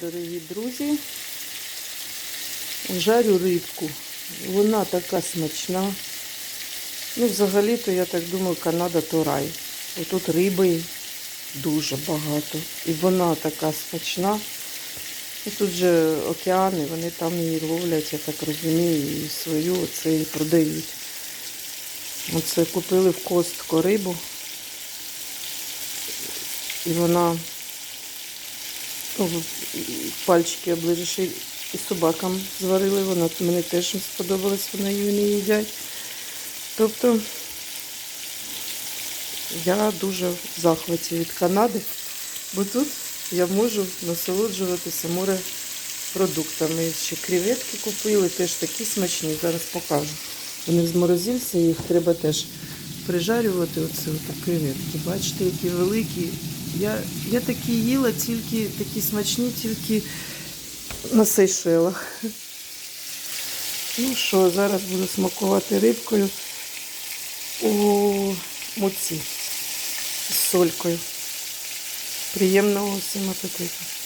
Дорогі друзі, жарю рибку. Вона така смачна. Ну, взагалі-то, я так думаю, Канада то рай. Отут риби дуже багато. І вона така смачна. І тут же океани, вони там її ловлять, я так розумію, і свою оце і продають. Оце купили в костку рибу. І вона пальчики оближеш і, собакам зварили, вона мені теж сподобалась, вони її не їдять. Тобто я дуже в захваті від Канади, бо тут я можу насолоджуватися морепродуктами. Ще креветки купили, теж такі смачні, зараз покажу. Вони з морозильця, їх треба теж прижарювати. Оце от креветки. Бачите, які великі. Я, я такі їла, тільки такі смачні, тільки на Сейшелах. Ну що, зараз буду смакувати рибкою у муці з солькою. Приємного всім апетиту.